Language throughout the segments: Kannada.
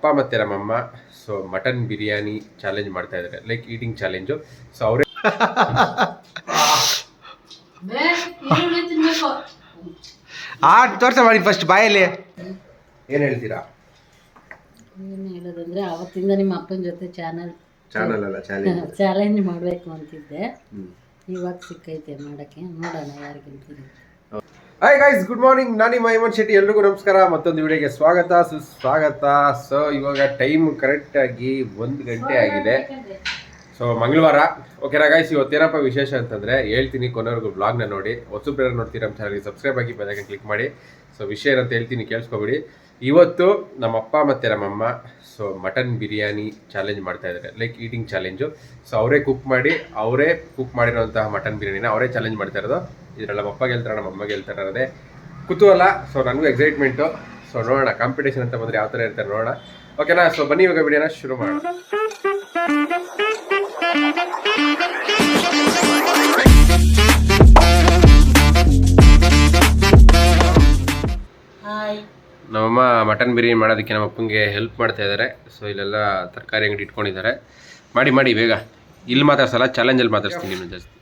ಅಪ್ಪ ಮತ್ತೆ ನಮ್ಮಮ್ಮ ಸೊ ಮಟನ್ ಬಿರಿಯಾನಿ ಚಾಲೆಂಜ್ ಮಾಡ್ತಾ ಇದ್ದಾರೆ. ಲೈಕ್ ಈಟಿಂಗ್ ಚಾಲೆಂಜು ಸೊ ಅವರೇ ಈರುಳ್ಳಿ ತಿನ್ಬೇಕು? ಆ ತೋರ್ಸ ಮಾಡಿ ಫಸ್ಟ್ ಬಾಯಲ್ಲಿ. ಏನು ಹೇಳ್ತೀರಾ? ಏನು ಹೇಳೋದಂದ್ರೆ ಅವತ್ತಿಂದ ನಿಮ್ಮ ಅಪ್ಪನ ಜೊತೆ ಚಾನಲ್ ಚಾನಲ್ ಅಲ್ಲ ಚಾಲೆಂಜ್ ಚಾಲೆಂಜ್ ಮಾಡಬೇಕು ಅಂತಿದ್ದೆ. ಇವಾಗ ಸಿಕ್ಕೈತೆ ಮಾಡಕ್ಕೆ. ನೋಡೋಣ ಯಾರಿಗಿಂತ ಹಾಯ್ ಗೈಸ್ ಗುಡ್ ಮಾರ್ನಿಂಗ್ ನಾನು ನಿಮ್ಮ ಹೇಮಂತ್ ಶೆಟ್ಟಿ. ಎಲ್ರಿಗೂ ನಮಸ್ಕಾರ. ಮತ್ತೊಂದು ವಿಡಿಯೋಗೆ ಸ್ವಾಗತ. ಸುಸ್ವಾಗತ. ಸೊ ಇವಾಗ ಟೈಮ್ ಕರೆಕ್ಟಾಗಿ ಒಂದು ಗಂಟೆ ಆಗಿದೆ. ಸೊ ಮಂಗಳವಾರ. ಓಕೆನಾ ಗೈಸ್ ಇವತ್ತೇನಪ್ಪ ವಿಶೇಷ ಅಂತಂದರೆ ಹೇಳ್ತೀನಿ ಕೊನೆವರೆಗೂ ಬ್ಲಾಗ್ನ ನೋಡಿ. ಹೊಸಬ್ರು ನೋಡ್ತೀರಾ ನಮ್ಮ ಚಾನಲ್ಗೆ ಸಬ್ಸ್ಕ್ರೈಬ್ ಆಗಿ ಬೆಲ್ಲೈಕನ್ ಕ್ಲಿಕ್ ಮಾಡಿ. ಸೊ ವಿಷಯ ಏನಂತ ಹೇಳ್ತೀನಿ ಕೇಳಿಸ್ಕೊಬಿಡಿ. ಇವತ್ತು ನಮ್ಮಪ್ಪ ಮತ್ತು ನಮ್ಮಮ್ಮ ಸೊ ಮಟನ್ ಬಿರಿಯಾನಿ ಚಾಲೆಂಜ್ ಮಾಡ್ತಾ ಇದ್ದಾರೆ. ಲೈಕ್ ಈಟಿಂಗ್ ಚಾಲೆಂಜು ಸೊ ಅವರೇ ಕುಕ್ ಮಾಡಿ ಅವರೇ ಕುಕ್ ಮಾಡಿರೋಂತಹ ಮಟನ್ ಬಿರಿಯಾನಿನ ಅವರೇ ಚಾಲೆಂಜ್ ಮಾಡ್ತಾ ಇರೋದು. ಇದರಲ್ಲಿ ನಮ್ಮ ಅಪ್ಪ ಗೆಲ್ತಾರೆ ನಮ್ಮ ಅಮ್ಮ ಗೆಲ್ತಾರೆ ಅನ್ನೋದೇ ಕುತೂಹಲ. ಸೊ ನನಗೂ ಎಕ್ಸೈಟ್ಮೆಂಟು ಸೊ ನೋಡೋಣ ಕಾಂಪಿಟೇಷನ್ ಅಂತ ಬಂದರೆ ಯಾವ ಥರ ಇರ್ತಾರೆ ನೋಡೋಣ. ಓಕೆನಾ ಸೊ ಬನ್ನಿ ಇವಾಗ ವಿಡಿಯೋನ ಶುರು ಮಾಡೋಣ. ನಮ್ಮಮ್ಮ ಮಟನ್ ಬಿರಿಯಾನಿ ಮಾಡೋದಕ್ಕೆ ನಮ್ಮ ಅಪ್ಪಂಗೆ ಹೆಲ್ಪ್ ಮಾಡ್ತಾ ಇದ್ದಾರೆ. ಸೊ ಇಲ್ಲೆಲ್ಲ ತರಕಾರಿ ಅಂಗಡಿ ಇಟ್ಕೊಂಡಿದ್ದಾರೆ. ಮಾಡಿ ಮಾಡಿ ಬೇಗ. ಇಲ್ಲಿ ಮಾತಾಡ್ಸಲ್ಲ ಚಾಲೆಂಜಲ್ಲಿ ಮಾತಾಡ್ಸ್ತೀನಿ ಜಾಸ್ತಿ.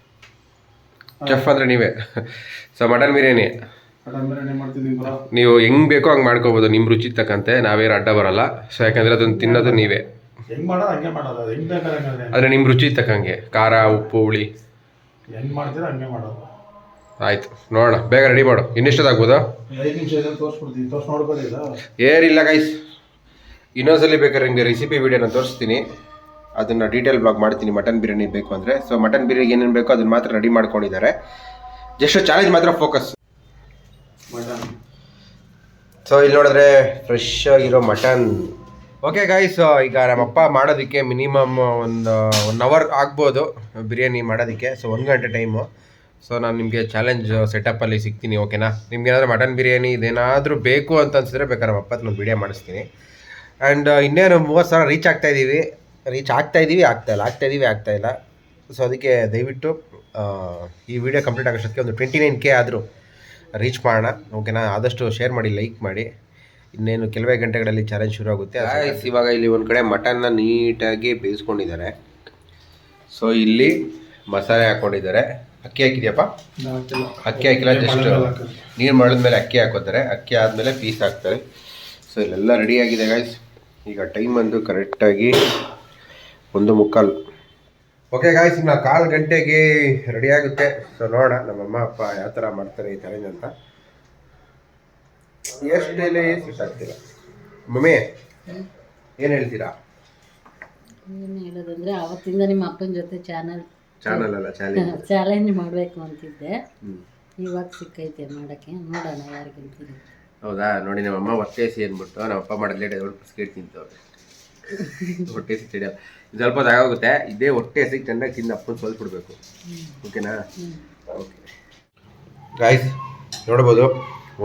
ಚೆಫ್ ಅಂದರೆ ನೀವೇ. ಸೊ ಮಟನ್ ಬಿರಿಯಾನಿ ನೀವು ಹೆಂಗ್ ಬೇಕೋ ಹಂಗೆ ಮಾಡ್ಕೋಬೋದು ನಿಮ್ಮ ರುಚಿ ತಕ್ಕಂತೆ. ನಾವೇನು ಅಡ್ಡ ಬರಲ್ಲ. ಸೊ ಯಾಕಂದರೆ ಅದನ್ನು ತಿನ್ನೋದು ನೀವೇ. ಆದರೆ ನಿಮ್ಮ ರುಚಿ ತಕ್ಕಂಗೆ. ಖಾರ ಉಪ್ಪು ಹುಳಿ. ಆಯ್ತು. ನೋಡೋಣ. ಬೇಗ ರೆಡಿ ಮಾಡು. ಇನ್ನೆಷ್ಟೊತ್ತಾಗ್ಬೋದಾ ಏರಿಲ್ಲ ಗೈಸ್ ಇನ್ನೊಂದ್ಸಲಿ ಬೇಕಾದ್ರೆ ನಿಮಗೆ ರೆಸಿಪಿ ವಿಡಿಯೋನ ತೋರಿಸ್ತೀನಿ. ಅದನ್ನು ಡೀಟೇಲ್ ಬ್ಲಾಗ್ ಮಾಡ್ತೀನಿ ಮಟನ್ ಬಿರಿಯಾನಿ ಬೇಕು ಅಂದರೆ. ಸೊ ಮಟನ್ ಬಿರಿಯಾನಿ ಏನೇನು ಬೇಕೋ ಅದನ್ನು ಮಾತ್ರ ರೆಡಿ ಮಾಡ್ಕೊಂಡಿದ್ದಾರೆ. ಜಸ್ಟ್ ಚಾಲೆಂಜ್ ಮಾತ್ರ ಫೋಕಸ್ ಮಟನ್ ಸೊ ಇಲ್ಲಿ ನೋಡಿದ್ರೆ ಫ್ರೆಶ್ ಆಗಿರೋ ಮಟನ್ ಓಕೆ ಗಾಯ್ಸ್ ಈಗ ನಮ್ಮಪ್ಪ ಮಾಡೋದಕ್ಕೆ ಮಿನಿಮಮ್ ಒಂದು ಒನ್ ಅವರ್ ಆಗ್ಬೋದು ಬಿರಿಯಾನಿ ಮಾಡೋದಕ್ಕೆ. ಸೊ ಒಂದು ಗಂಟೆ ಟೈಮು ಸೊ ನಾನು ನಿಮಗೆ ಚಾಲೆಂಜ್ ಸೆಟಪ್ಪಲ್ಲಿ ಸಿಗ್ತೀನಿ ಓಕೆನಾ ನಿಮ್ಗೆ ಏನಾದರೂ ಮಟನ್ ಬಿರಿಯಾನಿ ಇದೇನಾದರೂ ಬೇಕು ಅಂತ ಅನ್ಸಿದ್ರೆ ಬೇಕಾದ್ರೆ ನಮ್ಮ ಅಪ್ಪನ ವಿಡಿಯೋ ಮಾಡಿಸ್ತೀನಿ. ಆ್ಯಂಡ್ ಇನ್ನೇನು ಮೂವತ್ತು ಸಾವಿರ ರೀಚ್ ಆಗ್ತಾ ಇದ್ದೀವಿ ರೀಚ್ ಆಗ್ತಾ ಇದ್ದೀವಿ ಆಗ್ತಾ ಇಲ್ಲ ಆಗ್ತಾ ಇದ್ದೀವಿ ಆಗ್ತಾ ಇಲ್ಲ. ಸೊ ಅದಕ್ಕೆ ದಯವಿಟ್ಟು ಈ ವಿಡಿಯೋ ಕಂಪ್ಲೀಟ್ ಆಗೋಷ್ಟೊತ್ತಿಗೆ ಒಂದು ಟ್ವೆಂಟಿ ನೈನ್ ಕೆ ಆದರೂ ರೀಚ್ ಮಾಡೋಣ. ಓಕೆನಾ ಆದಷ್ಟು ಶೇರ್ ಮಾಡಿ ಲೈಕ್ ಮಾಡಿ. ಇನ್ನೇನು ಕೆಲವೇ ಗಂಟೆಗಳಲ್ಲಿ ಚಾಲೆಂಜ್ ಶುರು ಆಗುತ್ತೆ. ಇವಾಗ ಇಲ್ಲಿ ಒಂದು ಕಡೆ ಮಟನ್ನ ನೀಟಾಗಿ ಬೇಯಿಸ್ಕೊಂಡಿದ್ದಾರೆ. ಸೊ ಇಲ್ಲಿ ಮಸಾಲೆ ಹಾಕ್ಕೊಂಡಿದ್ದಾರೆ ಅಕ್ಕಿ ಹಾಕಿದ್ಯಪ್ಪ? ಅಕ್ಕಿ ಹಾಕಿಲ್ಲ ಜಸ್ಟ್ ನೀರು ಮಾಡಿದ್ಮೇಲೆ ಅಕ್ಕಿ ಹಾಕೋತಾರೆ. ಅಕ್ಕಿ ಆದಮೇಲೆ ಪೀಸ್ ಹಾಕ್ತಾರೆ. ಸೊ ಇಲ್ಲೆಲ್ಲ ರೆಡಿ ಆಗಿದೆ ಗಾಯ್ಸ್ ಈಗ ಟೈಮ್ ಅಂದು ಕರೆಕ್ಟಾಗಿ ಒಂದು ಮುಕ್ಕಾಲು. ಓಕೆ ಗಾಯ್ಸ್ ಇನ್ನು ಕಾಲು ಗಂಟೆಗೆ ರೆಡಿ ಆಗುತ್ತೆ. ಸೊ ನೋಡೋಣ ನಮ್ಮ ಅಮ್ಮ ಅಪ್ಪ ಯಾವ ಥರ ಮಾಡ್ತಾರೆ ಈ ಚಾಲೆಂಜ್ ಅಂತ. ಎಷ್ಟು ಎಲೆ ಸೆಟ್ ಆಗ್ತೀರ? ಮಮ್ಮಿ ಏನು ಹೇಳ್ತೀರಾ? ಏನು ಹೇಳೋದಂದ್ರೆ ಅವತ್ತಿಂದ ನಿಮ್ಮ ಅಪ್ಪನ ಜೊತೆ ಚಾನಲ್ ಚಾನಲ್ ಅಲ್ಲ ಚಾಲೆಂಜ್ ಚಾಲೆಂಜ್ ಮಾಡಬೇಕು ಅಂತಿದ್ದೆ. ಇವಾಗ ಸಿಕ್ಕೈತೆ ಮಾಡೋಕ್ಕೆ. ನೋಡೋಣ ಯಾರು ಗೆಲ್ತೀರಿ ಹೌದಾ? ನೋಡಿ ನಮ್ಮ ಅಮ್ಮ ಹೊಟ್ಟೆ ಹಸಿ ಅಂದ್ಬಿಟ್ಟು ನಮ್ಮ ಅಪ್ಪ ಮಾಡೋದು ಲೇಟ್ ದೊಡ್ಡ ಬಿಸ್ಕೆಟ್ ತಿಂತವ್ರೆ. ಹೊಟ್ಟೆ ಹಸಿ ಇದು ಸ್ವಲ್ಪ ಜಾಗ ಆಗುತ್ತೆ ಇದೇ ಹೊಟ್ಟೆ ಹಸಿ ಚೆನ್ನಾಗಿ ತಿಂದು ಅಪ್ಪನ ಬಿಡ್ಬೇಕು ಓಕೆನಾ? ಓಕೆ. ಗಾಯ್ಸ್ ನೋಡ್ಬೋದು.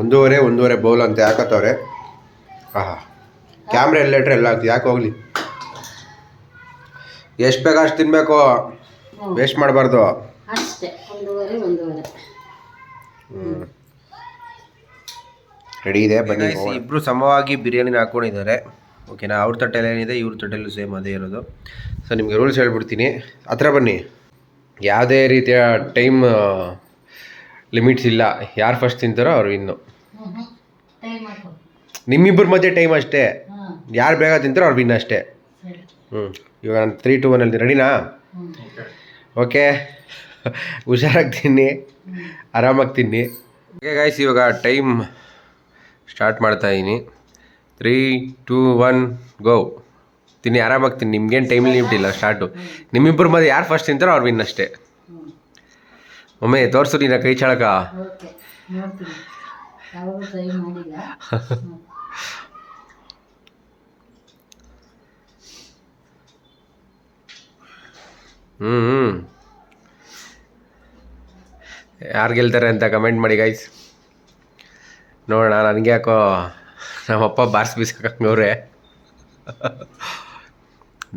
ಒಂದೂವರೆ ಒಂದೂವರೆ ಬೌಲ್ ಅಂತ ಹಾಕತ್ತವ್ರೆ ಆಹಾ. ಕ್ಯಾಮ್ರ ಎಲ್ಲ ಇಟ್ರೆ ಎಲ್ಲ ಆಗ್ತದೆ. ಯಾಕೆ ಹೋಗ್ಲಿ? ಎಷ್ಟು ಬೇಕು ಅಷ್ಟು ತಿನ್ನಬೇಕು ವೇಸ್ಟ್ ಮಾಡಬಾರ್ದು. ಅಷ್ಟೇ. ಒಂದೂವರೆ ಒಂದೂವರೆ. ರೆಡಿ ಇದೆ? ಬನ್ನಿ ಇಬ್ರು ಸಮವಾಗಿ ಬಿರಿಯಾನಿನ ಹಾಕೊಂಡಿದ್ದಾರೆ. ಓಕೆನಾ ಅವ್ರ ತಟ್ಟೆಲಿ ಏನಿದೆ, ಇವ್ರ ತಟ್ಟೆಲ್ಲೂ ಸೇಮ್ ಅದೇ ಇರೋದು. ಸೊ ನಿಮಗೆ ರೂಲ್ಸ್ ಹೇಳ್ಬಿಡ್ತೀನಿ. ಹತ್ರ ಬನ್ನಿ. ಯಾವುದೇ ರೀತಿಯ ಟೈಮ್ ಲಿಮಿಟ್ಸ್ ಇಲ್ಲ. ಯಾರು ಫಸ್ಟ್ ತಿಂತಾರೋ ಅವ್ರು ಇನ್ನು ನಿಮ್ಮಿಬ್ಬರ ಮಧ್ಯೆ ಟೈಮ್ ಅಷ್ಟೇ. ಯಾರು ಬೇಗ ತಿಂತಾರೋ ಅವ್ರು ವಿನ್ ಅಷ್ಟೇ. ಹ್ಞೂ ಇವಾಗ ನಾನು ತ್ರೀ ಟು ಒನಲ್ಲಿ ರೆಡಿನಾ ಓಕೆ ಹುಷಾರಾಗಿ ತಿನ್ನಿ. ಆರಾಮಾಗಿ ತಿನ್ನಿ. ಓಕೆ ಗಾಯ್ಸ್ ಇವಾಗ ಟೈಮ್ ಸ್ಟಾರ್ಟ್ ಮಾಡ್ತಾ ಇದ್ದೀನಿ ತ್ರೀ ಟೂ ಒನ್ ಗೋ ತಿನ್ನಿ ಆರಾಮಾಗಿ ತಿನ್ನಿ. ನಿಮ್ಗೇನು ಟೈಮ್ ಲಿಮಿಟ್ ಇಲ್ಲ ಸ್ಟಾರ್ಟು ನಿಮ್ಮಿಬ್ಬರ ಮಧ್ಯೆ ಯಾರು ಫಸ್ಟ್ ತಿಂತಾರೋ ಅವ್ರು ವಿನ್ ಅಷ್ಟೇ. ಒಮ್ಮೆ ತೋರಿಸು ನೀನು ಕೈ ಚಳಕ. ಹ್ಞೂ ಹ್ಞೂ ಯಾರು ಗೆಲ್ತಾರೆ ಅಂತ ಕಮೆಂಟ್ ಮಾಡಿ ಗೈಸ್ ನೋಡೋಣ ನನಗೆ ಯಾಕೋ ನಮ್ಮಪ್ಪ ಬಾರ್ಸ್ ಬೀಸ್ಕೊಂಡವ್ರೆ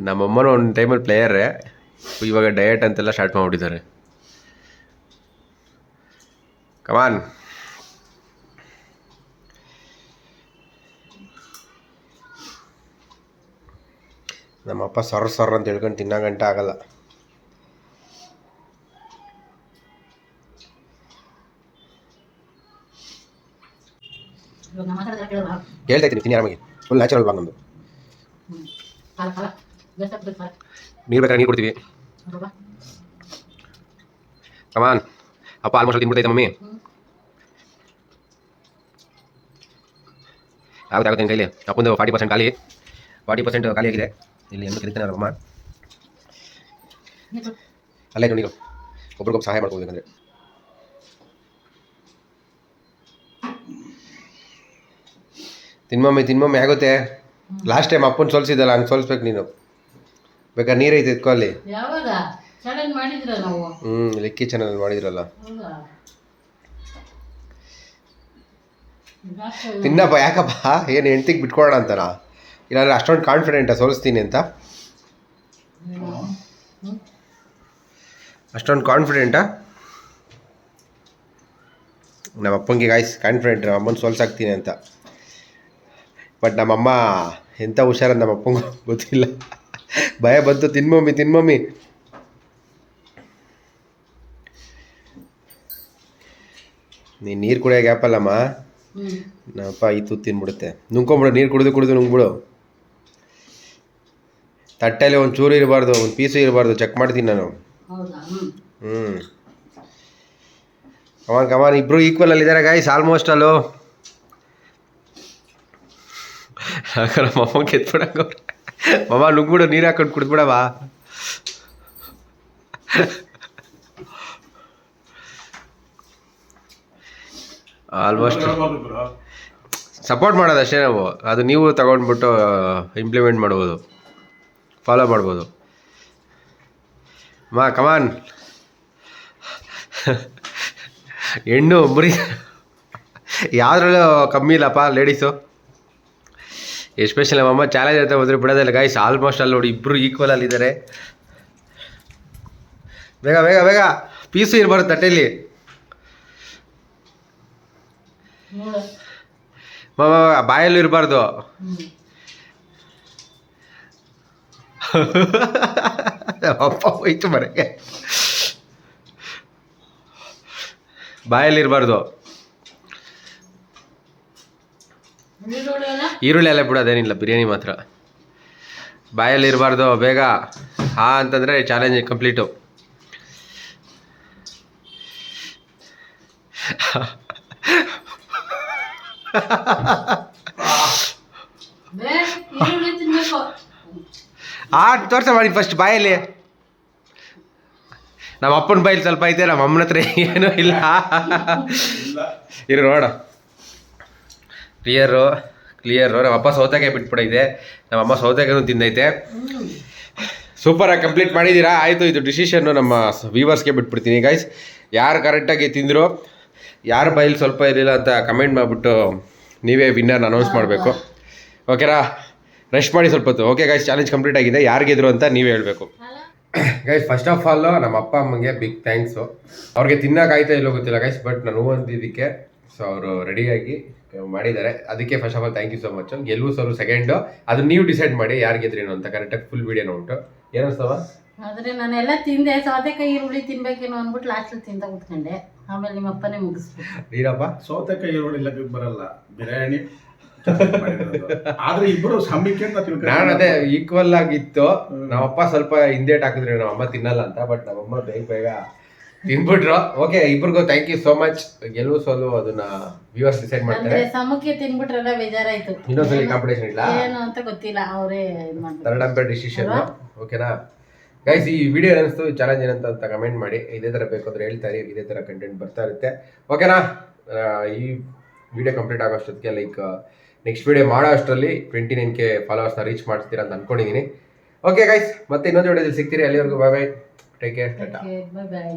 ನಮ್ಮಮ್ಮನ ಒಂದು ಟೈಮಲ್ಲಿ ಪ್ಲೇಯರೇ ಇವಾಗ ಡಯಟ್ ಅಂತೆಲ್ಲ ಸ್ಟಾರ್ಟ್ ಮಾಡಿಬಿಟ್ಟಿದ್ದಾರೆ. ಕಮಾನ್ ನಮ್ಮಪ್ಪ ಸರ್ ಸರ್ ಅಂತ ಹೇಳ್ಕೊಂಡು ತಿನ್ನೋ ಗಂಟೆ ಆಗಲ್ಲ. ಇವಾಗ ನಮ್ಮ ಮಾತಾಡಿದ್ರೆ ಕೇಳೋಣ ಹೇಳ್ತಾ ಇದ್ದೀನಿ ತಿನ್ನಿ ಆರಾಮಾಗಿ ಫುಲ್ ನ್ಯಾಚುರಲ್ ಬಾಗ್ ನಮ್ಮದು ಹ್ಞೂ ಕಾಲ ಕಾಲ ಜಾಸ್ತಿ ಹಾಕ್ಬೇಕು ಕಾಲ ನೀರು ಬೇಕಾದ್ರೆ ನೀರು ಕೊಡ್ತೀವಿ ನೋಡುವ ಕಮಾನ್ ಅಪ್ಪ ಆಲ್ಮೋಸ್ಟ್ ತಿನ್ಬಿಡ್ತೈತೆ ಮಮ್ಮಿ ಹ್ಞೂ ಆಗುತ್ತೆ ಆಗುತ್ತೆ ನಿನ್ನ ಕೈಲಿ ಅಪ್ಪಂದು ಫಾರ್ಟಿ ಪರ್ಸೆಂಟ್ ಖಾಲಿ ಫಾರ್ಟಿ ಪರ್ಸೆಂಟ್ ಖಾಲಿ ಆಗಿದೆ ಇಲ್ಲಿ ಎಂದು ಕರಿತಾನೆ ಅಮ್ಮ ನೀರು ಅಲ್ಲೇ ನೀರು ಒಬ್ರಿಗೊಬ್ಬ ಸಹಾಯ ಮಾಡ್ಕೋಬೇಕಂದ್ರೆ ತಿನ್ಮಮ್ಮಿ ತಿನ್ಮಮ್ಮಿ ಆಗುತ್ತೆ. ಲಾಸ್ಟ್ ಟೈಮ್ ಅಪ್ಪನ ಸೋಲ್ಸಿದ್ದಲ್ಲ ಹಂಗೆ ಸೋಲ್ಸ್ಬೇಕು ನೀನು. ಬೇಕಾದ್ರೆ ನೀರೈತೆ ಎತ್ಕೊ ಅಲ್ಲಿ. ಹ್ಞೂ ಲೆಕ್ಕಿ ಚಾನಲ್ ಮಾಡಿದ್ರಲ್ಲ. ತಿನ್ನಪ್ಪ ಯಾಕಪ್ಪ? ಏನು ಹೆಂಡ್ತಿಗೆ ಬಿಟ್ಕೊಡೋಣ ಅಂತಾರ? ಇಲ್ಲಾಂದ್ರೆ ಅಷ್ಟೊಂದು ಕಾನ್ಫಿಡೆಂಟಾ ಸೋಲಿಸ್ತೀನಿ ಅಂತ? ಅಷ್ಟೊಂದು ಕಾನ್ಫಿಡೆಂಟಾ ನಮ್ಮ ಅಪ್ಪಂಗೆ ಗಾಯ್ಸ್ ಕಾನ್ಫಿಡೆಂಟ್ ನಮ್ಮ ಅಮ್ಮನ ಸೋಲ್ಸಾಕ್ತೀನಿ ಅಂತ. ಬಟ್ ನಮ್ಮಮ್ಮ ಎಂಥ ಹುಷಾರಂತ ನಮ್ಮ ಅಪ್ಪಂಗೂ ಗೊತ್ತಿಲ್ಲ. ಭಯ ಬಂತು ತಿನ್ಮಮ್ಮಿ ತಿನ್ಮಮ್ಮಿ. ನೀನು ನೀರು ಕುಡಿಯೋ ಗ್ಯಾಪಲ್ಲಮ್ಮ ನಮ್ಮಪ್ಪ ಈ ತುತ್ತು ತಿನ್ಬಿಡುತ್ತೆ. ನುಂಗ್ಕೊಂಬಿಡು ನೀರು ಕುಡಿದು ಕುಡಿದು ನುಂಗ್ಬಿಡು. ತಟ್ಟೆಯಲ್ಲಿ ಒಂದು ಚೂರು ಇರಬಾರ್ದು ಒಂದು ಪೀಸು ಇರಬಾರ್ದು ಚೆಕ್ ಮಾಡ್ತೀನಿ ನಾನು. ಹ್ಞೂ ಅವನ್ ಕಮಾನ್ ಕಮಾನ್ ಇಬ್ರು ಈಕ್ವಲ್ ಅಲ್ಲಿ ಇದ್ದಾರೆ ಗಾಯ್ಸ್ ಆಲ್ಮೋಸ್ಟ್ ಅಲ್ಲೋ. ನಮ್ಮ ಅಮ್ಮ ಕೆತ್ಬಿಡಂಗ ಮಮ್ಮ ನುಗ್ಬಿಡು ನೀರು ಹಾಕೊಂಡು ಕುಡಿದ್ಬಿಡವ ಆಲ್ಮೋಸ್ಟ್ ಸಪೋರ್ಟ್ ಮಾಡೋದು ಅಷ್ಟೇ ನಾವು. ಅದು ನೀವು ತಗೊಂಡ್ಬಿಟ್ಟು ಇಂಪ್ಲಿಮೆಂಟ್ ಮಾಡ್ಬೋದು. ಫಾಲೋ ಮಾಡ್ಬೋದು. ಮಾ ಕಮಾನ್ ಹೆಣ್ಣು, ಮುರಿ. ಯಾವ್ದ್ರಲ್ಲೂ ಕಮ್ಮಿ ಇಲ್ಲಪ್ಪ ಲೇಡೀಸು ಎಸ್ಪೆಷಲಿ ನಮ್ಮಮ್ಮ ಚಾಲೆಂಜ್ ಅಂತ ಹೋದ್ರೆ ಬಿಡೋದಿಲ್ಲ ಗಾಯ್ಸ್ ಆಲ್ಮೋಸ್ಟ್ ಅಲ್ಲಿ ನೋಡಿ ಇಬ್ಬರು ಈಕ್ವಲ್ ಅಲ್ಲಿದ್ದಾರೆ ಬೇಗ ಬೇಗ ಬೇಗ. ಪೀಸು ಇರಬಾರ್ದು ತಟ್ಟೆಯಲ್ಲಿ ಬಾಯಲ್ಲೂ ಇರಬಾರ್ದು. ಅಪ್ಪ, ಹೋಯ್ತು ಮರಕ್ಕೆ ಬಾಯಲ್ಲಿ ಇರಬಾರ್ದು ನೀರು ಹೊಡೆಯೋಣ ಈರುಳ್ಳಿ ಎಲ್ಲ ಬಿಡೋದೇನಿಲ್ಲ ಬಿರಿಯಾನಿ ಮಾತ್ರ. ಬಾಯಲ್ಲಿ ಇರಬಾರ್ದು ಬೇಗ. ಹಾ ಅಂತಂದರೆ ಚಾಲೆಂಜ್ ಕಂಪ್ಲೀಟು ಆ ತೋರ್ಸ ಮಾಡಿ ಫಸ್ಟ್ ಬಾಯಲ್ಲಿ. ನಮ್ಮ ಅಪ್ಪನ ಬಾಯಲ್ಲಿ ಸ್ವಲ್ಪ ಐತೆ ನಮ್ಮ ಅಮ್ಮನ ಹತ್ರ ಏನೂ ಇಲ್ಲ. ಇರು ನೋಡ. ಕ್ಲಿಯರು ಕ್ಲಿಯರು ನಮ್ಮಪ್ಪ ಸೌತೆಕಾಯಿ ಬಿಟ್ಬಿಡೈತೆ ನಮ್ಮಮ್ಮ ಸೌತೆಕಾಯಿನೂ ತಿಂದೈತೆ ಸೂಪರ್ ಸೂಪರಾಗಿ ಕಂಪ್ಲೀಟ್ ಮಾಡಿದ್ದೀರಾ? ಆಯಿತು, ಇದು ಡಿಸಿಷನ್ನು ನಮ್ಮ ವೀವರ್ಸ್ಗೆ ಬಿಟ್ಬಿಡ್ತೀನಿ ಗೈಸ್ ಯಾರು ಕರೆಕ್ಟಾಗಿ ತಿಂದರು, ಯಾರ ಬೈಲಿ ಸ್ವಲ್ಪ ಇರಲಿಲ್ಲ ಅಂತ ಕಮೆಂಟ್ ಮಾಡಿಬಿಟ್ಟು ನೀವೇ ವಿನ್ನರ್ನ ಅನೌನ್ಸ್ ಮಾಡಬೇಕು. ಓಕೆನಾ ರೆಸ್ಟ್ ಮಾಡಿ ಸ್ವಲ್ಪ ಹೊತ್ತು. ಓಕೆ ಗೈಸ್ ಚಾಲೆಂಜ್ ಕಂಪ್ಲೀಟ್ ಆಗಿದೆ. ಯಾರು ಗೆದ್ರು ಅಂತ ನೀವೇ ಹೇಳಬೇಕು. ಗೈಸ್ ಫಸ್ಟ್ ಆಫ್ ಆಲ್ ನಮ್ಮ ಅಪ್ಪ ಅಮ್ಮಂಗೆ ಬಿಗ್ ಥ್ಯಾಂಕ್ಸು ಅವ್ರಿಗೆ ತಿನ್ನೋಕ್ಕಾಯ್ತಾ ಇಲ್ಲೋ ಗೊತ್ತಿಲ್ಲ ಗೈಸ್ ಬಟ್ ನಾನು ಹೂ ಅಂದಿದ್ದಕ್ಕೆ ಸೊ ಅವರು ರೆಡಿಯಾಗಿ ಮಾಡಿದ್ದಾರೆ. ಅದಕ್ಕೆ first of all thank you so much ಗೆಲುವು ಸೋಲು ಸೆಕೆಂಡ್ ಅದು ನೀವು ಡಿಸೈಡ್ ಮಾಡಿ ಯಾರು ಗೆದ್ರೇನು ಅಂತ. ಕರೆಕ್ಟಾಗಿ ಫುಲ್ ವೀಡಿಯೋನ ಉಂಟು. ಸವ? ಆದರೆ ನಾನೆಲ್ಲ ತಿಂದೆ. ಸೌತೆಕಾಯಿ ಈರುಳ್ಳಿ ತಿನ್ಬೇಕೇನೋ ಅಂದ್ಬಿಟ್ಟು ಲಾಸ್ಟಲ್ಲಿ ತಿಂತ ಕುತ್ಕೊಂಡೆ. ಆಮೇಲೆ ನಿಮ್ಮ ಅಪ್ಪನೇ ಮುಗಿಸ್ಬಿಟ್ಟು ನೀರಪ್ಪ ಸೌತೆಕಾಯಿ ಈರುಳ್ಳಿ ಲೆಕ್ಕಕ್ಕೆ ಬರಲ್ಲ. ಬಿರಿಯಾನಿ. ಆದ್ರೆ ಇಬ್ಬರು ನಾನು ಅದೇ ಈಕ್ವಲ್ ಆಗಿತ್ತು. ನಮ್ಮಪ್ಪ ಸ್ವಲ್ಪ ಹಿಂದೇಟ್ ಹಾಕಿದ್ರೆ ನಮ್ಮಮ್ಮ ತಿನ್ನಲ್ಲ ಅಂತ ಬಟ್ ನಮ್ಮಮ್ಮ ಬೇಗ ಬೇಗ ತಿನ್ಬಿಟ್ರು. ಓಕೆ ಇಬ್ರಿಗೂ ಥ್ಯಾಂಕ್ ಯು ಸೋ ಮಚ್ ಗೆಲುವು ಸೋಲು ಅದನ್ನ ವ್ಯೂವರ್ಸ್ ಡಿಸೈಡ್ ಮಾಡ್ತಾರೆ. ಅಂದ್ರೆ ಸಮಕ್ಕೆ ತಿನ್ಬಿಟ್ರಲ್ಲ ಬೇಜಾರಾಯ್ತು. ಇನ್ನೊಂದ್ಸಲಿ ಕಾಂಪಿಟೇಷನ್ ಇಲ್ಲ ಏನು ಅಂತ ಗೊತ್ತಿಲ್ಲ ಅವರೇ ಥರ್ಡ್ ಅಂಪೇರ್ ಡಿಸಿಷನ್ ಓಕೆನಾ ಗೈಸ್ ಈ ವಿಡಿಯೋ ಏನಿಸ್ತು ಚಾಲೆಂಜ್ ಏನಂತ ಅಂತ ಕಮೆಂಟ್ ಮಾಡಿ. ಇದೇ ಥರ ಬೇಕು ಅಂದ್ರೆ ಹೇಳ್ತಾರೆ ಇದೇ ಥರ ಕಂಟೆಂಟ್ ಬರ್ತಾ ಇರುತ್ತೆ. ಓಕೆನಾ ಈ ವಿಡಿಯೋ ಕಂಪ್ಲೀಟ್ ಆಗೋ ಅಷ್ಟೊತ್ತಿಗೆ ಲೈಕ್ ನೆಕ್ಸ್ಟ್ ವಿಡಿಯೋ ಮಾಡೋ ಅಷ್ಟರಲ್ಲಿ ಟ್ವೆಂಟಿ ನೈನ್ ಕೆ ಫಾಲೋವರ್ಸ್ನ ರೀಚ್ ಮಾಡ್ತೀರಾ ಅಂತ ಅನ್ಕೊಂಡಿದ್ದೀನಿ ಓಕೆ ಗೈಸ್ ಮತ್ತೆ ಇನ್ನೊಂದು ವಿಡಿಯೋದಲ್ಲಿ ಸಿಗ್ತೀರಿ. ಅಲ್ಲಿವರೆಗೂ bye bye take care tata bye bye